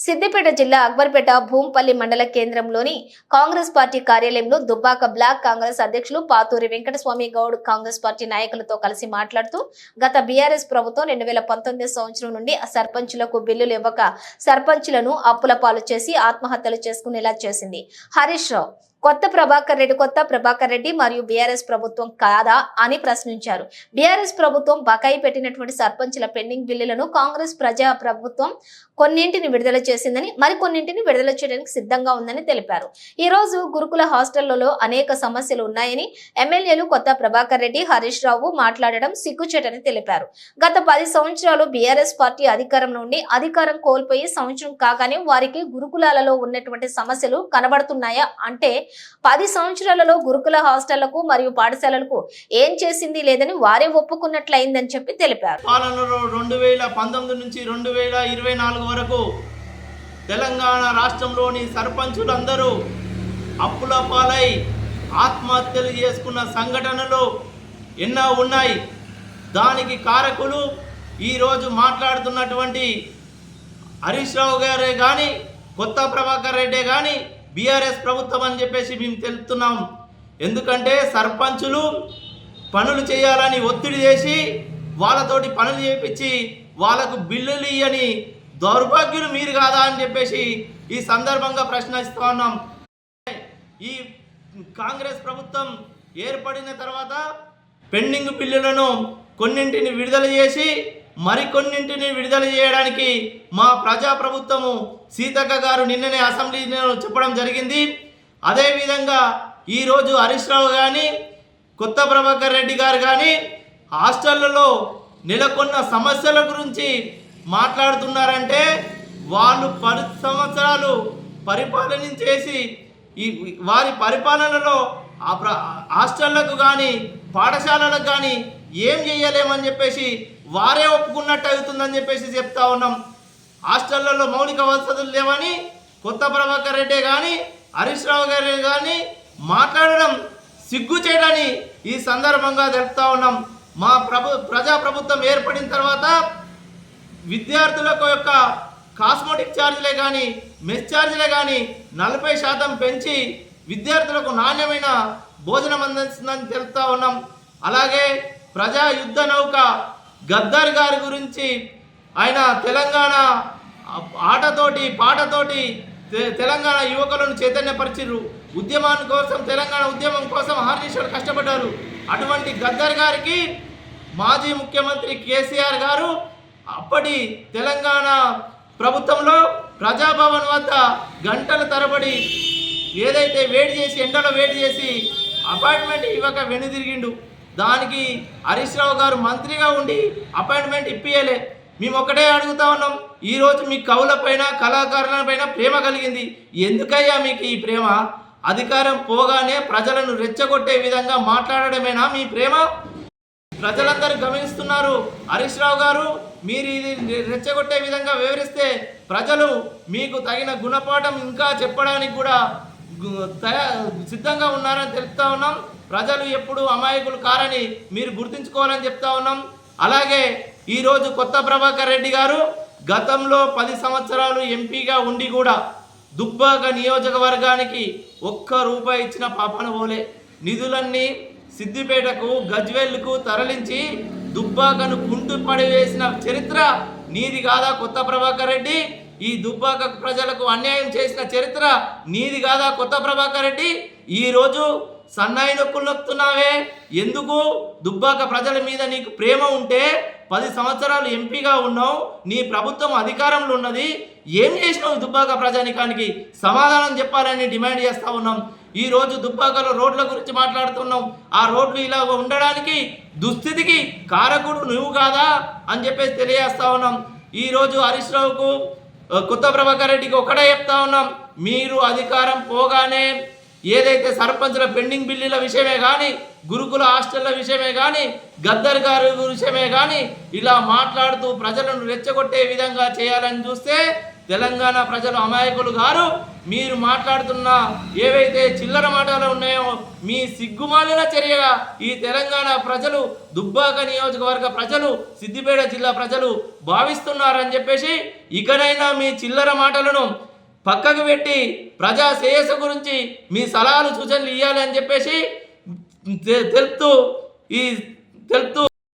సిద్దిపేట జిల్లా అక్బర్పేట భూంపల్లి మండల కేంద్రంలోని కాంగ్రెస్ పార్టీ కార్యాలయంలో దుబ్బాక బ్లాక్ కాంగ్రెస్ అధ్యక్షులు పాతూరి వెంకటస్వామి గౌడ్ కాంగ్రెస్ పార్టీ నాయకులతో కలిసి మాట్లాడుతూ గత బీఆర్ఎస్ ప్రభుత్వం రెండు వేల పంతొమ్మిది సంవత్సరం నుండి సర్పంచులకు బిల్లులు ఇవ్వక సర్పంచులను అప్పుల పాలు చేసి ఆత్మహత్యలు చేసుకునేలా చేసింది. హరీష్ రావు కొత్త ప్రభాకర్ రెడ్డి కొత్త ప్రభాకర్ రెడ్డి మరియు బీఆర్ఎస్ ప్రభుత్వం కాదా అని ప్రశ్నించారు. బీఆర్ఎస్ ప్రభుత్వం బకాయి పెట్టినటువంటి సర్పంచ్ల పెండింగ్ బిల్లులను కాంగ్రెస్ ప్రజా ప్రభుత్వం కొన్నింటిని విడుదల చేసిందని మరికొన్నింటిని విడుదల చేయడానికి సిద్ధంగా ఉందని తెలిపారు. ఈ రోజు గురుకుల హాస్టళ్ళలో అనేక సమస్యలు ఉన్నాయని ఎమ్మెల్యేలు కొత్త ప్రభాకర్ రెడ్డి హరీష్ రావు మాట్లాడడం సిగ్గుచేటని తెలిపారు. గత పది సంవత్సరాలు బీఆర్ఎస్ పార్టీ అధికారం నుండి అధికారం కోల్పోయి సంవత్సరం కాగానే వారికి గురుకులాలలో ఉన్నటువంటి సమస్యలు కనబడుతున్నాయా అంటే పది సంవత్సరాలలో గురుకుల హాస్టళ్ళకు మరియు పాఠశాలలకు ఏం చేసింది లేదని వారే ఒప్పుకున్నట్లయిందని చెప్పి తెలిపారు. పాలనలో రెండు వేల పంతొమ్మిది నుంచి రెండు వేల ఇరవై నాలుగు వరకు తెలంగాణ రాష్ట్రంలోని సర్పంచులందరూ అప్పుల పాలై ఆత్మహత్యలు చేసుకున్న సంఘటనలు ఎన్నో ఉన్నాయి. దానికి కారకులు ఈరోజు మాట్లాడుతున్నటువంటి హరీష్ రావు గారే కానీ కొత్త ప్రభాకర్ రెడ్డే కానీ బీఆర్ఎస్ ప్రభుత్వం అని చెప్పేసి మేము తెలుపుతున్నాం. ఎందుకంటే సర్పంచులు పనులు చేయాలని ఒత్తిడి చేసి వాళ్ళతోటి పనులు చేపించి వాళ్ళకు బిల్లులు ఇయ్యని దౌర్భాగ్యులు మీరు కాదా అని చెప్పేసి ఈ సందర్భంగా ప్రశ్నిస్తూ ఉన్నాం. ఈ కాంగ్రెస్ ప్రభుత్వం ఏర్పడిన తర్వాత పెండింగ్ బిల్లులను కొన్నింటిని విడుదల చేసి మరికొన్నింటిని విడుదల చేయడానికి మా ప్రజా ప్రభుత్వము సీతక్క గారు నిన్ననే అసెంబ్లీలో చెప్పడం జరిగింది. అదేవిధంగా ఈరోజు హరీష్ రావు కానీ కొత్త ప్రభాకర్ రెడ్డి గారు కానీ హాస్టళ్ళలో నెలకొన్న సమస్యల గురించి మాట్లాడుతున్నారంటే వాళ్ళు పది సంవత్సరాలు పరిపాలన చేసి ఈ వారి పరిపాలనలో ఆ ప్ర హాస్టళ్ళకు కానీ పాఠశాలలకు కానీ ఏం చేయలేమని చెప్పేసి వారే ఒప్పుకున్నట్టు అవుతుందని చెప్పేసి చెప్తా ఉన్నాం. హాస్టళ్ళలో మౌలిక వసతులు లేవని కొత్త ప్రభాకర్ రెడ్డి కానీ హరీష్ రావు గారు కానీ మాట్లాడడం సిగ్గు చేయడని ఈ సందర్భంగా తెలుపుతా ఉన్నాం. మా ప్రభు ప్రజా ప్రభుత్వం ఏర్పడిన తర్వాత విద్యార్థులకు యొక్క కాస్మోటిక్ ఛార్జీలే కానీ మెస్ ఛార్జీలే కానీ నలభై శాతం పెంచి విద్యార్థులకు నాణ్యమైన భోజనం అందిస్తుందని తెలుపుతా ఉన్నాం. అలాగే ప్రజా యుద్ధ నౌక గద్దర్ గారి గురించి ఆయన తెలంగాణ ఆటతోటి పాటతోటి తె- తెలంగాణ యువకులను చైతన్యపరిచిర్రు. ఉద్యమాన్ని కోసం తెలంగాణ ఉద్యమం కోసం హర్నిశ్వర్ కష్టపడ్డారు. అటువంటి గద్దర్ గారికి మాజీ ముఖ్యమంత్రి కేసీఆర్ గారు అప్పటి తెలంగాణ ప్రభుత్వంలో ప్రజాభవన్ వద్ద గంటల తరబడి ఏదైతే వేడి చేసి ఎండలో వేడి చేసి అపాయింట్మెంట్ ఇవ్వక వెనుదిరిగిండు. దానికి హరీష్ రావు గారు మంత్రిగా ఉండి అపాయింట్మెంట్ ఇప్పియలే. మేము ఒకటే అడుగుతా ఉన్నాం ఈరోజు మీ కవుల పైన కళాకారుల పైన ప్రేమ కలిగింది. ఎందుకయ్యా మీకు ఈ ప్రేమ? అధికారం పోగానే ప్రజలను రెచ్చగొట్టే విధంగా మాట్లాడడమేనా మీ ప్రేమ? ప్రజలందరూ గమనిస్తున్నారు హరీష్ రావు గారు మీరు ఇది రెచ్చగొట్టే విధంగా వివరిస్తే ప్రజలు మీకు తగిన గుణపాఠం ఇంకా చెప్పడానికి కూడా సిద్ధంగా ఉన్నారని తెలుపుతా ఉన్నాం. ప్రజలు ఎప్పుడు అమాయకులు కారని మీరు గుర్తుంచుకోవాలని చెప్తా ఉన్నాం. అలాగే ఈరోజు కొత్త ప్రభాకర్ రెడ్డి గారు గతంలో పది సంవత్సరాలు ఎంపీగా ఉండి కూడా దుబ్బాక నియోజకవర్గానికి ఒక్క రూపాయి ఇచ్చిన పాపన పోలే. నిధులన్నీ సిద్దిపేటకు గజ్వెల్కు తరలించి దుబ్బాకను కుంటు పడివేసిన చరిత్ర నీది కాదా కొత్త ప్రభాకర్ రెడ్డి? ఈ దుబ్బాక ప్రజలకు అన్యాయం చేసిన చరిత్ర నీది కాదా కొత్త ప్రభాకర్ రెడ్డి? ఈరోజు సన్నాయి నొక్కులు నొక్కుతున్నావే? ఎందుకు? దుబ్బాక ప్రజల మీద నీకు ప్రేమ ఉంటే పది సంవత్సరాలు ఎంపీగా ఉన్నావు నీ ప్రభుత్వం అధికారంలో ఉన్నది. ఏం చేసినావు దుబ్బాక ప్రజానికానికి? సమాధానం చెప్పాలని డిమాండ్ చేస్తూ ఉన్నాం. ఈ రోజు దుబ్బాకలో రోడ్ల గురించి మాట్లాడుతున్నాం. ఆ రోడ్లు ఇలా ఉండడానికి దుస్థితికి కారకుడు నువ్వు కాదా అని చెప్పేసి తెలియజేస్తా ఉన్నాం. ఈరోజు హరీష్ రావుకు కొత్త ప్రభాకర్ రెడ్డికి ఒకటే చెప్తా ఉన్నాం. మీరు అధికారం పోగానే ఏదైతే సర్పంచుల పెండింగ్ బిల్లుల విషయమే కానీ గురుకుల హాస్టళ్ళ విషయమే కానీ గద్దర్ గారి విషయమే కానీ ఇలా మాట్లాడుతూ ప్రజలను రెచ్చగొట్టే విధంగా చేయాలని చూస్తే తెలంగాణ ప్రజలు అమాయకులు గారు. మీరు మాట్లాడుతున్న ఏవైతే చిల్లర మాటలు ఉన్నాయో మీ సిగ్గుమాలిన చర్యగా ఈ తెలంగాణ ప్రజలు దుబ్బాక నియోజకవర్గ ప్రజలు సిద్దిపేట జిల్లా ప్రజలు భావిస్తున్నారని చెప్పేసి ఇకనైనా మీ చిల్లర మాటలను పక్కకు పెట్టి ప్రజా శ్రేయస్సు గురించి మీ సలహాలు సూచనలు ఇవ్వాలి అని చెప్పేసి తెలుపుతూ ఈ తెలుపుతూ